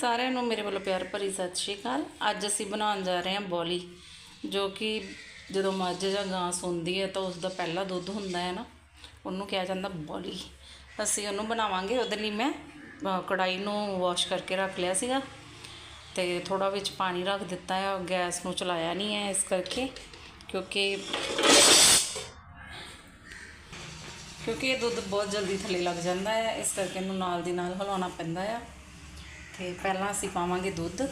ਸਾਰਿਆਂ ਨੂੰ ਮੇਰੇ ਵੱਲੋਂ ਪਿਆਰ ਭਰੀ ਸਤਿ ਸ਼੍ਰੀ ਅਕਾਲ। ਅੱਜ ਅਸੀਂ ਬਣਾਉਣ ਜਾ ਰਹੇ ਹਾਂ ਬੋਲੀ ਜੋ ਕਿ ਜਦੋਂ ਮੱਝ ਜਾਂ ਗਾਂ ਸੌਂਦੀ ਹੈ ਤਾਂ ਉਸ ਦਾ ਪਹਿਲਾ ਦੁੱਧ ਹੁੰਦਾ ਹੈ ਨਾ ਉਹਨੂੰ ਕਿਹਾ ਜਾਂਦਾ ਬੋਲੀ। ਅਸੀਂ ਉਹਨੂੰ ਬਣਾਵਾਂਗੇ ਉਹਦੇ ਲਈ ਮੈਂ ਅ, ਕੜਾਈ ਨੂੰ ਵਾਸ਼ ਕਰਕੇ ਰੱਖ ਲਿਆ ਸੀਗਾ ਤੇ ਥੋੜਾ ਵਿੱਚ ਪਾਣੀ ਰੱਖ ਦਿੱਤਾ ਹੈ ਗੈਸ ਨੂੰ ਚਲਾਇਆ ਨਹੀਂ ਹੈ ਇਸ ਕਰਕੇ ਕਿਉਂਕਿ ਕਿਉਂਕਿ ਇਹ ਦੁੱਧ ਬਹੁਤ ਜਲਦੀ ਥੱਲੇ ਲੱਗ ਜਾਂਦਾ ਹੈ ਇਸ ਕਰਕੇ ਇਹਨੂੰ ਨਾਲ ਦੀ ਨਾਲ ਹਿਲਾਉਣਾ ਪੈਂਦਾ ਆ। ਤੇ ਪਹਿਲਾਂ ਅਸੀਂ ਪਾਵਾਂਗੇ ਦੁੱਧ।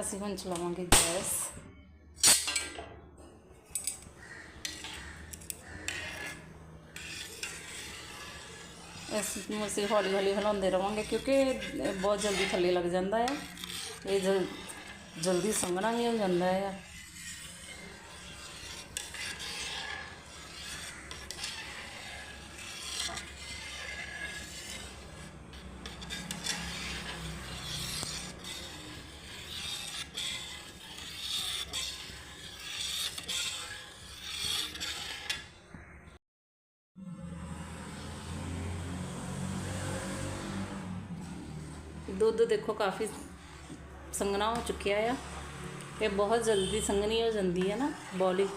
ਅਸੀਂ ਹੁਣ ਚਲਾਵਾਂਗੇ ਗੈਸ। ਇਸ ਨੂੰ ਅਸੀਂ ਹੌਲੀ ਹੌਲੀ ਹਿਲਾਉਂਦੇ ਰਵਾਂਗੇ ਕਿਉਂਕਿ ਇਹ ਬਹੁਤ ਜਲਦੀ ਥੱਲੇ ਲੱਗ ਜਾਂਦਾ ਆ। ਇਹ ਜਲਦੀ ਸੰਘਣਾ ਵੀ ਹੋ ਜਾਂਦਾ ਆ। ਦੁੱਧ ਦੇਖੋ ਕਾਫੀ ਸੰਘਣਾ ਹੋ ਚੁੱਕਿਆ ਆ। ਇਹ ਬਹੁਤ ਜਲਦੀ ਸੰਘਣੀ ਹੋ ਜਾਂਦੀ ਹੈ ਨਾ ਬੋਲੀ,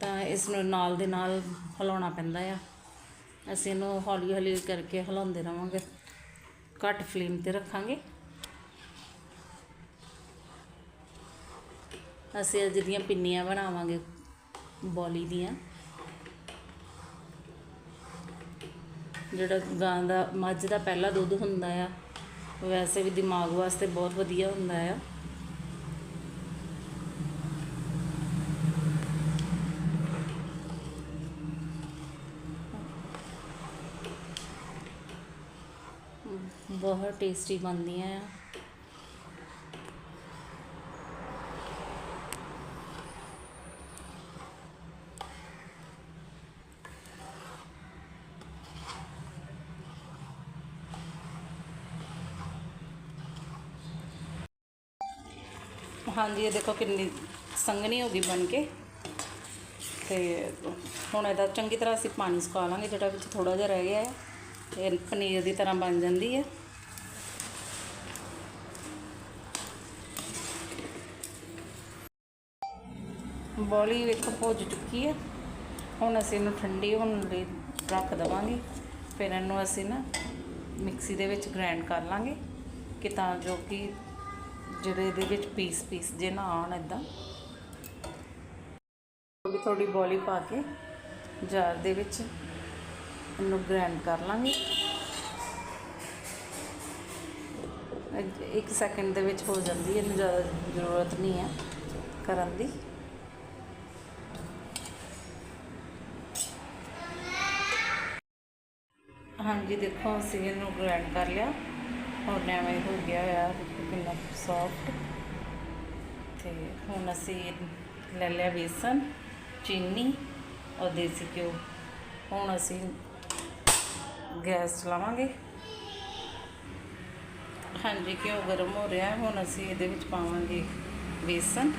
ਤਾਂ ਇਸ ਨੂੰ ਨਾਲ ਦੇ ਨਾਲ ਹਿਲਾਉਣਾ ਪੈਂਦਾ ਆ। ਅਸੀਂ ਇਹਨੂੰ ਹੌਲੀ ਹੌਲੀ ਕਰਕੇ ਹਿਲਾਉਂਦੇ ਰਵਾਂਗੇ। ਘੱਟ ਫਲੇਮ ਤੇ ਰੱਖਾਂਗੇ। ਅਸੀਂ ਅੱਜ ਦੀਆਂ ਪਿੰਨੀਆਂ ਬਣਾਵਾਂਗੇ ਬੋਲੀ ਦੀਆਂ। ਜਿਹੜਾ ਗਾਂ ਦਾ, ਮੱਝ ਦਾ ਪਹਿਲਾ ਦੁੱਧ ਹੁੰਦਾ ਆ ਵੈਸੇ ਵੀ ਦਿਮਾਗ ਵਾਸਤੇ ਬਹੁਤ ਵਧੀਆ ਹੁੰਦਾ ਆ। ਬਹੁਤ ਟੇਸਟੀ ਬਣਦੀਆਂ ਆ। ਹਾਂਜੀ, ਇਹ ਦੇਖੋ ਕਿੰਨੀ ਸੰਘਣੀ ਹੋ ਗਈ ਬਣ ਕੇ। ਤੇ ਹੁਣ ਇਹਦਾ ਚੰਗੀ ਤਰ੍ਹਾਂ ਅਸੀਂ ਪਾਣੀ ਸੁਕਾ ਲਾਂਗੇ, ਜਿਹੜਾ ਵਿੱਚ ਥੋੜਾ ਜਿਹਾ ਰਹਿ ਗਿਆ ਹੈ। ਇਹ ਪਨੀਰ ਦੀ ਤਰ੍ਹਾਂ ਬਣ ਜਾਂਦੀ ਹੈ। ਬੋਲੀ ਵੇਖੋ, ਭੁੱਜ ਚੁੱਕੀ ਹੈ। ਹੁਣ ਅਸੀਂ ਇਹਨੂੰ ਠੰਡੀ ਹੋਣ ਲਈ ਰੱਖ ਦੇਵਾਂਗੇ। ਫਿਰ ਇਹਨੂੰ ਅਸੀਂ ਨਾ ਮਿਕਸੀ ਦੇ ਵਿੱਚ ਗ੍ਰਾਈਂਡ ਕਰ ਲਾਂਗੇ ਕਿ ਤਾਂ ਜੋ ਕਿ ਜਿਹੜੇ ਇਹਦੇ ਵਿੱਚ ਪੀਸ ਪੀਸ ਜੇ ਨਾ ਆਉਣ ਇਦਾਂ ਥੋੜੀ ਥੋੜੀ ਬੋਲੀ ਪਾ ਕੇ ਜਾਰ ਦੇ ਵਿੱਚ ਇਹਨੂੰ ਗ੍ਰਾਈਂਡ ਕਰ ਲਾਂਗੇ। ਇੱਕ- ਸੈਕਿੰਡ ਦੇ ਵਿੱਚ ਹੋ ਜਾਂਦੀ ਹੈ, ਇਹਨੂੰ ਜ਼ਿਆਦਾ ਜ਼ਰੂਰਤ ਨਹੀਂ ਹੈ ਕਰਨ ਦੀ। ਹਾਂਜੀ, ਦੇਖੋ ਅਸੀਂ ਇਹਨੂੰ ਗ੍ਰਾਈਂਡ ਕਰ ਲਿਆ। ਹੁਣ ਐਵੇਂ ਹੋ ਗਿਆ ਯਾਰ ਕਿੰਨਾ ਸੌਫਟ ਤੇ ਹੁਣ ਅਸੀਂ ਲੈ ਲਿਆ ਬੇਸਨ, ਚੀਨੀ ਔਰ ਦੇਸੀ ਘਿਓ। ਹੁਣ ਅਸੀਂ ਗੈਸ ਚਲਾਵਾਂਗੇ। ਹਾਂਜੀ, ਘਿਓ ਗਰਮ ਹੋ ਰਿਹਾ ਹੁਣ ਅਸੀਂ ਇਹਦੇ ਵਿੱਚ ਪਾਵਾਂਗੇ ਬੇਸਨ।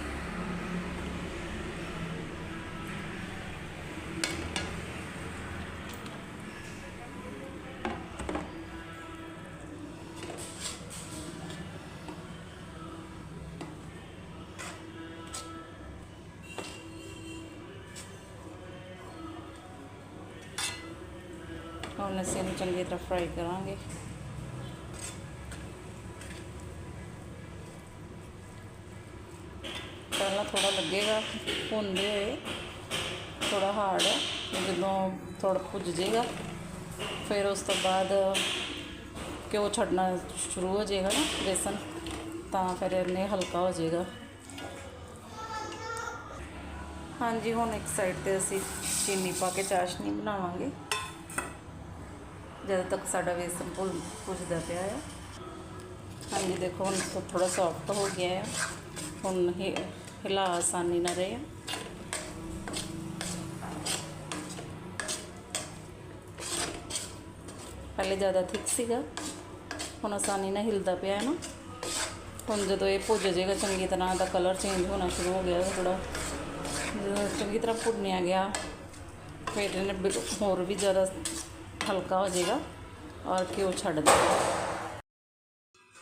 ਹੁਣ ਅਸੀਂ ਇਹਨੂੰ ਚੰਗੀ ਤਰ੍ਹਾਂ ਫਰਾਈ ਕਰਾਂਗੇ। ਪਹਿਲਾਂ ਥੋੜਾ ਲੱਗੇਗਾ ਭੁੰਨਦੇ ਹੋਏ ਥੋੜਾ ਹਾਰਡ ਜਦੋਂ ਥੋੜਾ ਭੁੱਜ ਜਾਏਗਾ ਫਿਰ ਉਸ ਤੋਂ ਬਾਅਦ ਘਿਓ ਛੱਡਣਾ ਸ਼ੁਰੂ ਹੋ ਜਾਏਗਾ ਨਾ ਬੇਸਨ, ਤਾਂ ਫਿਰ ਇਹਨੇ ਹਲਕਾ ਹੋ ਜਾਏਗਾ। ਹਾਂਜੀ, ਹੁਣ ਇੱਕ ਸਾਈਡ ਤੇ ਅਸੀਂ ਚੀਨੀ ਪਾ ਕੇ ਚਾਸ਼ਨੀ ਬਣਾਵਾਂਗੇ। ਜਦੋਂ ਤੱਕ ਸਾਡਾ ਵੇਸਣ ਭੁੱਲ ਭੁੱਜਦਾ ਪਿਆ ਹੈ ਹਾਂਜੀ, ਦੇਖੋ, ਹੁਣ ਥੋੜਾ ਸੌਫਟ ਹੋ ਗਿਆ ਹੈ ਹੁਣ ਹਿਲਾ ਆਸਾਨੀ ਨਾਲ ਰਹੇ ਪਹਿਲੇ ਜ਼ਿਆਦਾ ਥਿਕ ਸੀਗਾ, ਹੁਣ ਆਸਾਨੀ ਨਾਲ ਹਿਲਦਾ ਪਿਆ ਹੈ ਨਾ। ਹੁਣ ਜਦੋਂ ਇਹ ਭੁੱਜ ਜਾਏਗਾ, ਚੰਗੀ ਤਰ੍ਹਾਂ ਦਾ ਕਲਰ ਚੇਂਜ ਹੋਣਾ ਸ਼ੁਰੂ ਹੋ ਗਿਆ ਥੋੜਾ ਜਦੋਂ ਚੰਗੀ ਤਰ੍ਹਾਂ ਭੁੰਨਿਆ ਗਿਆ, ਫਿਰ ਇਹਨੇ ਬਿਲ- ਹੋਰ ਵੀ ਜ਼ਿਆਦਾ ਹਲਕਾ ਹੋ ਜਾਏਗਾ ਔਰ ਘਿਓ ਛੱਡ ਦੇਗਾ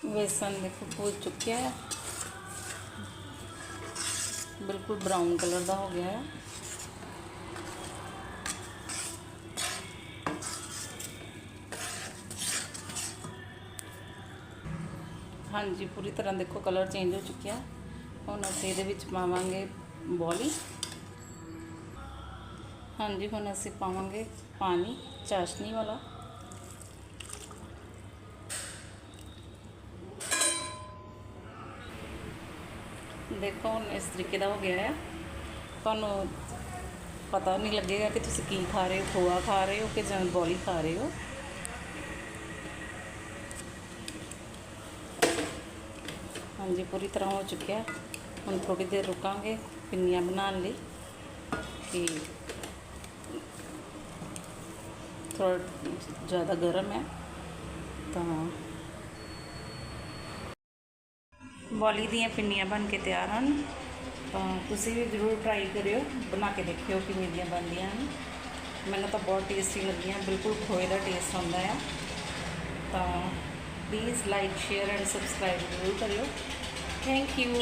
ਵੇਸਣ ਦੇਖੋ ਭੁੱਜ ਚੁੱਕਿਆ ਹੈ ਬਿਲਕੁਲ ਬਰਾਊਨ ਕਲਰ ਦਾ ਹੋ ਗਿਆ ਹੈ ਹਾਂਜੀ ਪੂਰੀ ਤਰ੍ਹਾਂ ਦੇਖੋ ਕਲਰ ਚੇਂਜ ਹੋ ਚੁੱਕਿਆ ਹੁਣ ਅਸੀਂ ਇਹਦੇ ਵਿੱਚ ਪਾਵਾਂਗੇ ਬੋਲੀ ਹਾਂਜੀ ਹੁਣ ਅਸੀਂ ਪਾਵਾਂਗੇ ਪਾਣੀ, ਚਾਸ਼ਨੀ ਵਾਲਾ। ਦੇਖੋ ਹੁਣ ਇਸ ਤਰੀਕੇ ਦਾ ਹੋ ਗਿਆ ਹੈ ਤੁਹਾਨੂੰ ਪਤਾ ਨਹੀਂ ਲੱਗੇਗਾ ਕਿ ਤੁਸੀਂ ਕੀ ਖਾ ਰਹੇ ਹੋ, ਖੋਆ ਖਾ ਰਹੇ ਹੋ ਕਿ ਜਾਂ ਬੋਲੀ ਖਾ ਰਹੇ ਹੋ। ਹਾਂਜੀ, ਪੂਰੀ ਤਰ੍ਹਾਂ ਹੋ ਚੁੱਕਿਆ। ਹੁਣ ਥੋੜੀ ਦੇਰ ਰੁਕਾਂਗੇ ਪਿੰਨੀਆਂ ਬਣਾਉਣ ਲਈ। ਕਿ ਥੋੜਾ ਜ਼ਿਆਦਾ ਗਰਮ ਹੈ ਤਾਂ ਬੋਲੀ ਦੀਆਂ ਪਿੰਨੀਆਂ ਬਣ ਕੇ ਤਿਆਰ ਹਨ ਤਾਂ ਤੁਸੀਂ ਵੀ ਜ਼ਰੂਰ ਟਰਾਈ ਕਰਿਓ ਬਣਾ ਕੇ ਦੇਖਿਓ ਕਿਵੇਂ ਦੀਆਂ ਬਣਦੀਆਂ ਹਨ ਮੈਨੂੰ ਤਾਂ ਬਹੁਤ ਟੇਸਟੀ ਲੱਗੀਆਂ ਬਿਲਕੁਲ ਖੋਏ ਦਾ ਟੇਸਟ ਆਉਂਦਾ ਆ ਤਾਂ please like share and subscribe ਜ਼ਰੂਰ ਕਰਿਓ ਥੈਂਕ ਯੂ